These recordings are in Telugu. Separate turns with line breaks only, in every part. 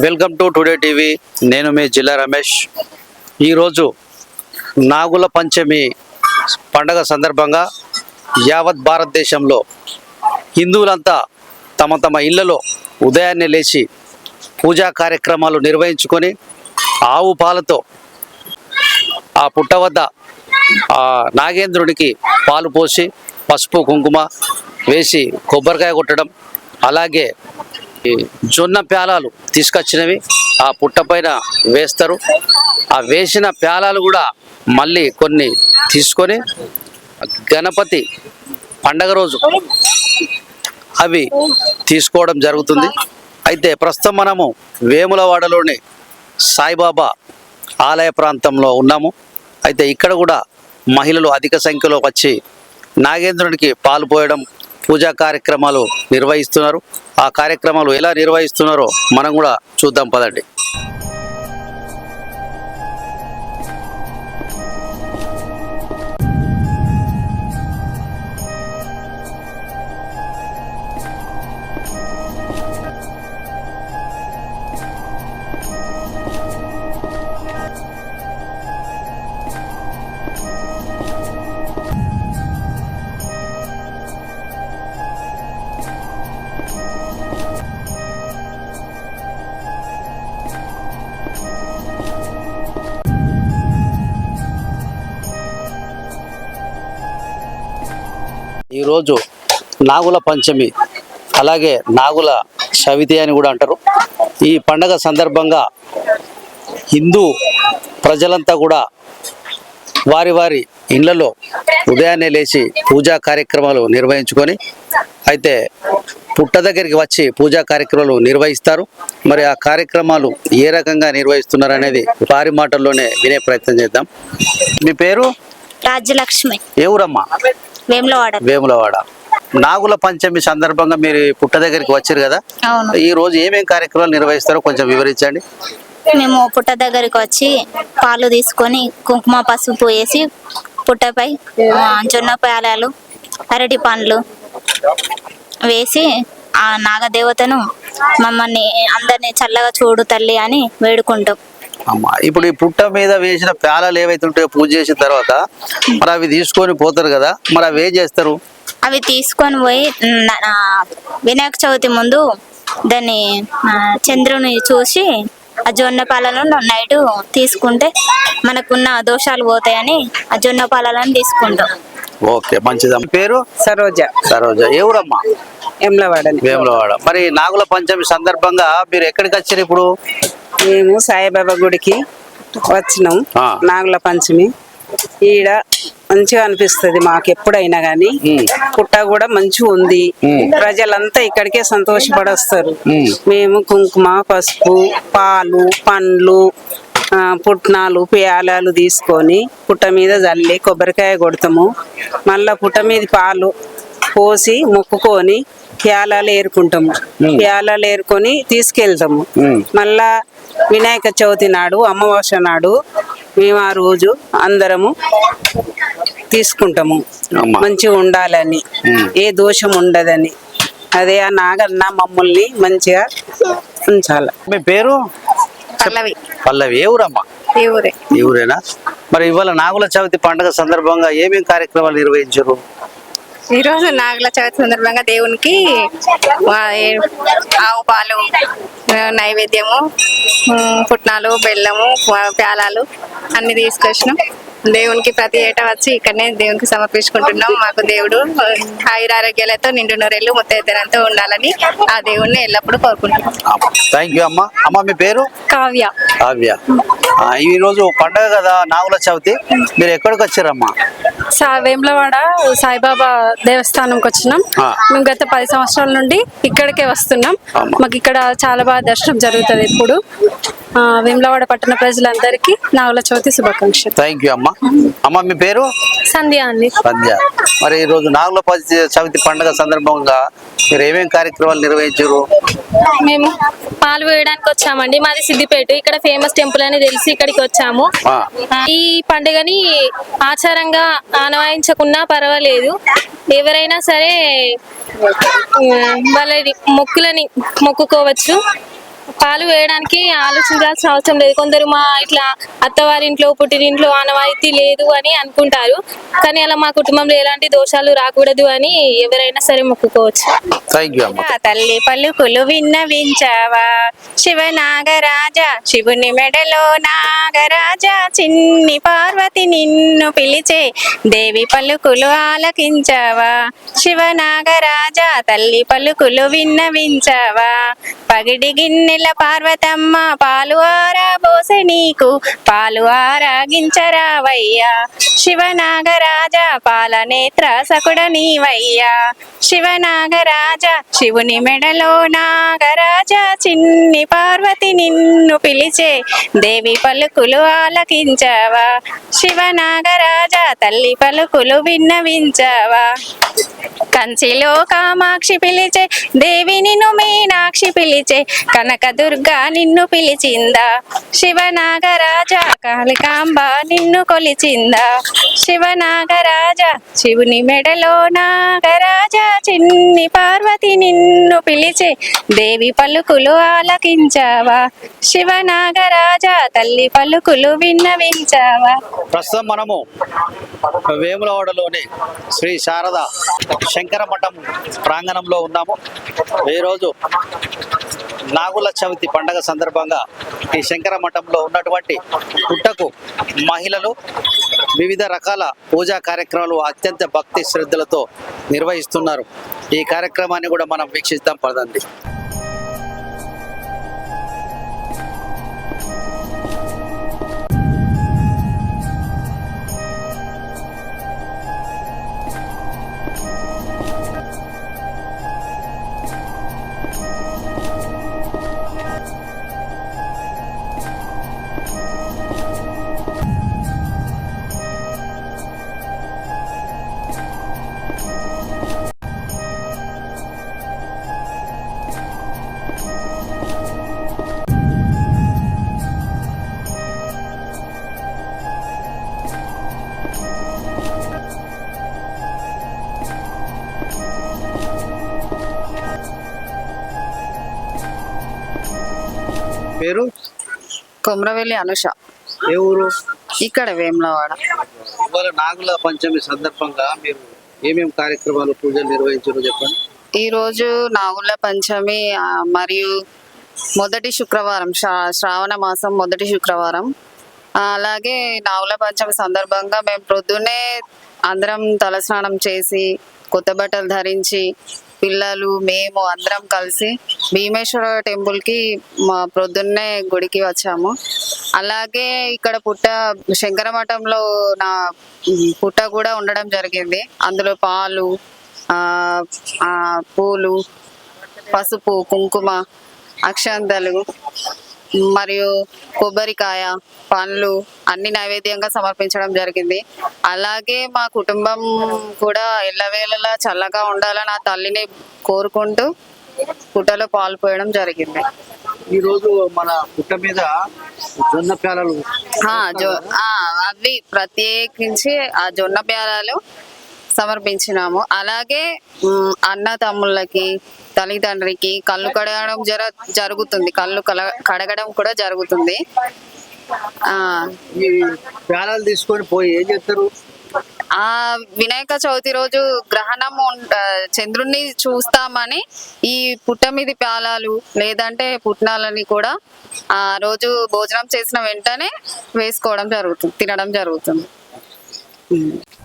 Welcome to today TV. నేను మీ జిల్లా రమేష్. ఈరోజు నాగుల పంచమి పండగ సందర్భంగా యావత్ భారతదేశంలో హిందువులంతా తమ తమ ఇళ్ళలో ఉదయాన్నే లేచి పూజా కార్యక్రమాలు నిర్వహించుకొని ఆవు పాలతో ఆ పుట్ట వద్ద ఆ నాగేంద్రుడికి పాలు పోసి పసుపు కుంకుమ వేసి కొబ్బరికాయ కొట్టడం అలాగే జొన్న ప్యాలాలు తీసుకొచ్చినవి ఆ పుట్ట పైన వేస్తారు. ఆ వేసిన ప్యాలాలు కూడా మళ్ళీ కొన్ని తీసుకొని గణపతి పండగ రోజు అవి తీసుకోవడం జరుగుతుంది. అయితే ప్రస్తుతం మనము వేములవాడలోని సాయిబాబా ఆలయ ప్రాంతంలో ఉన్నాము. అయితే ఇక్కడ కూడా మహిళలు అధిక సంఖ్యలో వచ్చి నాగేంద్రునికి పాలు పోయడం పూజా కార్యక్రమాలు నిర్వహిస్తున్నారు. ఆ కార్యక్రమాలు ఎలా నిర్వహిస్తున్నారో మనం కూడా చూద్దాం. పదండి. ఈరోజు నాగుల పంచమి అలాగే నాగుల చవితి అని కూడా అంటారు. ఈ పండగ సందర్భంగా హిందూ ప్రజలంతా కూడా వారి వారి ఇళ్ళలో ఉదయాన్నే లేచి పూజా కార్యక్రమాలు నిర్వహించుకొని అయితే పుట్ట దగ్గరికి వచ్చి పూజా కార్యక్రమాలు నిర్వహిస్తారు. మరి ఆ కార్యక్రమాలు ఏ రకంగా నిర్వహిస్తున్నారు అనేది వారి మాటల్లోనే వినే ప్రయత్నం చేద్దాం. మీ పేరు?
రాజ్యలక్ష్మి
ఏ ఊరమ్మా?
వేములవాడ.
వేములవాడ. నాగుల పంచమి సందర్భంగా మీరు పుట్ట దగ్గరికి వచ్చారు కదా? ఈ రోజు ఏమేం కార్యక్రమాలు నిర్వహిస్తారో కొంచెం వివరించండి.
మేము పుట్ట దగ్గరికి వచ్చి పాలు తీసుకొని కుంకుమ పసుపు వేసి పుట్టపై జొన్న పేలాలు అరటి పండ్లు వేసి ఆ నాగదేవతను మమ్మల్ని అందరినీ చల్లగా చూడు తల్లి అని వేడుకుంటాం.
అమ్మా ఇప్పుడు ఈ పుట్ట మీద వేసిన ప్యాలలు ఏవైతే ఉంటాయో పూజ చేసిన తర్వాత మరి అవి తీసుకొని పోతారు కదా మరి అవి ఏం చేస్తారు?
అవి తీసుకొని పోయి వినాయక చవితి ముందు దాన్ని చంద్రుని చూసి ఆ జొన్న పాలను నైట్ తీసుకుంటే మనకున్న దోషాలు పోతాయని ఆ జొన్న పాలను తీసుకుంటాం.
ఓకే మంచిదమ్మా పేరు?
సరోజ.
సరోజ. ఏ ఊరమ్మా? వేములవాడ. మరి నాగుల పంచమి సందర్భంగా మీరు ఎక్కడికి వచ్చారు ఇప్పుడు?
మేము సాయిబాబా గుడికి వచ్చినాం. నాగుల పంచమి ఈడ మంచిగా అనిపిస్తది మాకు ఎప్పుడైనా గాని. పుట్ట కూడా మంచిగా ఉంది. ప్రజలంతా ఇక్కడికే సంతోషపడొస్తారు. మేము కుంకుమ పసుపు పాలు పండ్లు పుట్నాలు పేలాలు తీసుకొని పుట్ట మీద జల్లి కొబ్బరికాయ కొడతాము మళ్ళా పుట్ట మీద పాలు పోసి మొక్కుకొని ప్యాలాలు ఏరుకుంటాము. ప్యాలాలు ఏరుకొని తీసుకెళ్తాము. మళ్ళా వినాయక చవితి నాడు అమావాస్య నాడు మేము ఆ రోజు అందరము తీసుకుంటాము. మంచిగా ఉండాలని. ఏ దోషం ఉండదని. అదే ఆ నాగన్న మమ్మల్ని మంచిగా ఉంచాల.
మీ పేరు?
పల్లవి.
పల్లవి. ఏ ఊరమ్మా?
ఊరే.
ఈ ఊరేనా? మరి ఇవాళ నాగుల చవితి పండుగ సందర్భంగా ఏమేం కార్యక్రమాలు నిర్వహించారు?
ఈరోజు నాగుల చవితి సందర్భంగా దేవునికి ఆవు పాలు నైవేద్యము పుట్నాలు బెల్లము ప్యాలాలు అన్ని తీసుకొచ్చినాం. దేవునికి ప్రతి ఏటా వచ్చి ఇక్కడనే దేవునికి సమర్పించుకుంటున్నాం. మాకు దేవుడు ఆయురారోగ్యాలతో నిండు నూరేళ్ళు ముత్తైతనంతో ఉండాలని ఆ దేవుణ్ణి ఎల్లప్పుడూ కోరుకుంటున్నాం.
థ్యాంక్ యూ అమ్మా. అమ్మ మీ పేరు?
కావ్య.
కావ్య. ఈ రోజు పండగ కదా నాగుల చవితి. మీరు ఎక్కడికి వచ్చారమ్మా?
సా వేములవాడ సాయిబాబా దేవస్థానంకి వచ్చినాం. మేము గత పది సంవత్సరాల నుండి ఇక్కడికే వస్తున్నాం. మాకు ఇక్కడ చాలా బాగా దర్శనం జరుగుతుంది ఇప్పుడు. ఆ, వేములవాడ పట్టణ ప్రజలందరికీ నాగుల చవితి శుభాకాంక్షలు.
థ్యాంక్ యూ అమ్మ. అమ్మ మీ పేరు?
సంధ్య అండి.
సంధ్య. మరి ఈ రోజు నాగుల చవితి పండుగ సందర్భంగా మీరు ఏమేం కార్యక్రమాలు నిర్వహించారు?
మేము పాలు వేయడానికి వచ్చామండి. మాది సిద్దిపేట. ఇక్కడ ఫేమస్ టెంపుల్ అని తెలిసి ఇక్కడికి వచ్చాము. ఈ పండుగని ఆచారంగా ఆనవాయించకున్నా పర్వాలేదు. ఎవరైనా సరే వాళ్ళ మొక్కులని మొక్కుకోవచ్చు. పాలు వేయడానికి ఆలోచించాల్సిన అవసరం లేదు. కొందరు మా ఇట్లా అత్తవారింట్లో పుట్టినింట్లో ఆనవాయితీ లేదు అని అనుకుంటారు. కానీ అలా మా కుటుంబంలో ఎలాంటి దోషాలు రాకూడదు అని ఎవరైనా సరే మొక్కుకోవచ్చు.
తల్లి పలుకులు విన్నవించావా? శివనాగరాజ శివుని మెడలో నాగరాజ చిన్ని పార్వతి నిన్ను పిలిచే దేవి పలుకులు ఆలకించావా? శివనాగరాజ తల్లి పలుకులు విన్నవించావా? పగిడి గిన్నెల పార్వతమ్మ పాలు ఆరాబోసె నీకు పాలు ఆరాగించరావయ్యా శివనాగరాజ పాలనేత్ర సకుడ నీవయ్యా. శివనాగరాజ శివుని మెడలో నాగరాజ చిన్ని పార్వతి నిన్ను పిలిచే దేవి పలుకులు ఆలకించావా. శివనాగరాజ తల్లి పలుకులు విన్నవించావా. కంచిలో కామాక్షి పిలిచే దేవి నిన్ను మీనాక్షి పిలిచే కనకదుర్గ నిన్ను పిలిచిందా? శివనాగరాజ కాళికాంబ నిన్ను కొలిచిందా? శివనాగరాజ శివుని మెడలో నాగరాజ చిన్ని పార్వతి నిన్ను పిలిచే దేవి పలుకులు ఆలకించావా? శివనాగరాజ తల్లి పలుకులు విన్నవించావా?
ప్రస్తుతం మనము వేములవాడలోని శ్రీ శారద శంకర మఠం ప్రాంగణంలో ఉన్నాము. ఈరోజు నాగుల చవితి పండగ సందర్భంగా ఈ శంకర మఠంలో ఉన్నటువంటి పుట్టకు మహిళలు వివిధ రకాల పూజా కార్యక్రమాలు అత్యంత భక్తి శ్రద్ధలతో నిర్వహిస్తున్నారు. ఈ కార్యక్రమాన్ని కూడా మనం వీక్షిస్తాం పదండి.
కొమరవెల్లి అనుష.
ఏ ఊరు?
ఇక్కడ వేములవాడ.
ఇవాళ నాగుల పంచమి సందర్భంగా మీరు ఏమేమి కార్యక్రమాలు పూజలు నిర్వహించారో చెప్పండి.
ఈరోజు నాగుల పంచమి ఆ, మరియు మొదటి శుక్రవారం శ్రా- శ్రావణ మాసం మొదటి శుక్రవారం. ఆ, అలాగే నాగుల పంచమి సందర్భంగా మేము ప్రొద్దున్నే అందరం తలస్నానం చేసి కొత్త బట్టలు ధరించి పిల్లలు మేము అందరం కలిసి భీమేశ్వర టెంపుల్కి మా ప్రొద్దున్నే గుడికి వచ్చాము. అలాగే ఇక్కడ పుట్ట శంకర మఠంలో నా పుట్ట కూడా ఉండడం జరిగింది. అందులో పాలు ఆ, పూలు పసుపు కుంకుమ అక్షంతలు మరియు కొబ్బరికాయ పండ్లు అన్ని నైవేద్యంగా సమర్పించడం జరిగింది. అలాగే మా కుటుంబం కూడా ఎల్లవేళలా చల్లగా ఉండాలని ఆ తల్లిని కోరుకుంటూ పుట్టలో పాలు పోయడం జరిగింది.
ఈ రోజు మన పుట్ట మీద జొన్న
ఆ, అవి ప్రత్యేకించి ఆ జొన్న పేలాలు సమర్పించినాము. అలాగే అన్న తమ్ముళ్ళకి తల్లిదండ్రికి కళ్ళు కడగడం జర జరుగుతుంది. కళ్ళు కల కడగడం కూడా జరుగుతుంది.
పేలాలు తీసుకొని పోయి ఏం చేస్తారు?
ఆ వినాయక చవితి రోజు గ్రహణం ఉంట- చంద్రుణ్ణి చూస్తామని ఈ పుట్ట మీది ప్యాలాలు లేదంటే పుట్నాలని కూడా ఆ రోజు భోజనం చేసిన వెంటనే వేసుకోవడం జరుగుతుంది తినడం జరుగుతుంది.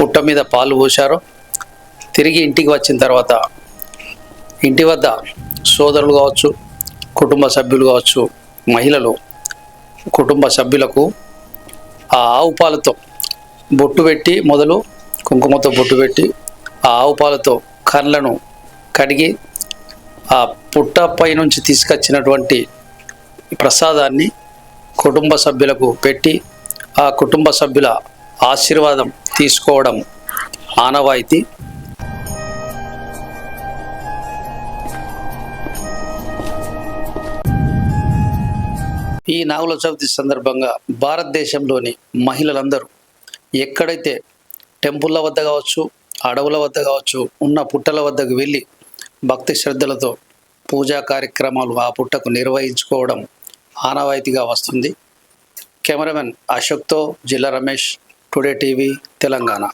పుట్ట మీద పాలు పోశారు. తిరిగి ఇంటికి వచ్చిన తర్వాత ఇంటి వద్ద సోదరులు కావచ్చు కుటుంబ సభ్యులు కావచ్చు మహిళలు కుటుంబ సభ్యులకు ఆ ఆవు పాలతో బొట్టు పెట్టి మొదలు కుంకుమతో బొట్టు పెట్టి ఆ ఆవు పాలతో కళ్ళను కడిగి ఆ పుట్ట పై నుంచి తీసుకొచ్చినటువంటి ప్రసాదాన్ని కుటుంబ సభ్యులకు పెట్టి ఆ కుటుంబ సభ్యుల ఆశీర్వాదం తీసుకోవడం ఆనవాయితీ. ఈ నాగుల చవితి సందర్భంగా భారతదేశంలోని మహిళలందరూ ఎక్కడైతే టెంపుల్ల వద్ద కావచ్చు అడవుల వద్ద కావచ్చు ఉన్న పుట్టల వద్దకు వెళ్ళి భక్తి శ్రద్ధలతో పూజా కార్యక్రమాలు ఆ పుట్టకు నిర్వహించుకోవడం ఆనవాయితీగా వస్తుంది. కెమెరామెన్ అశోక్తో జిల్లా రమేష్. Today TV Telangana.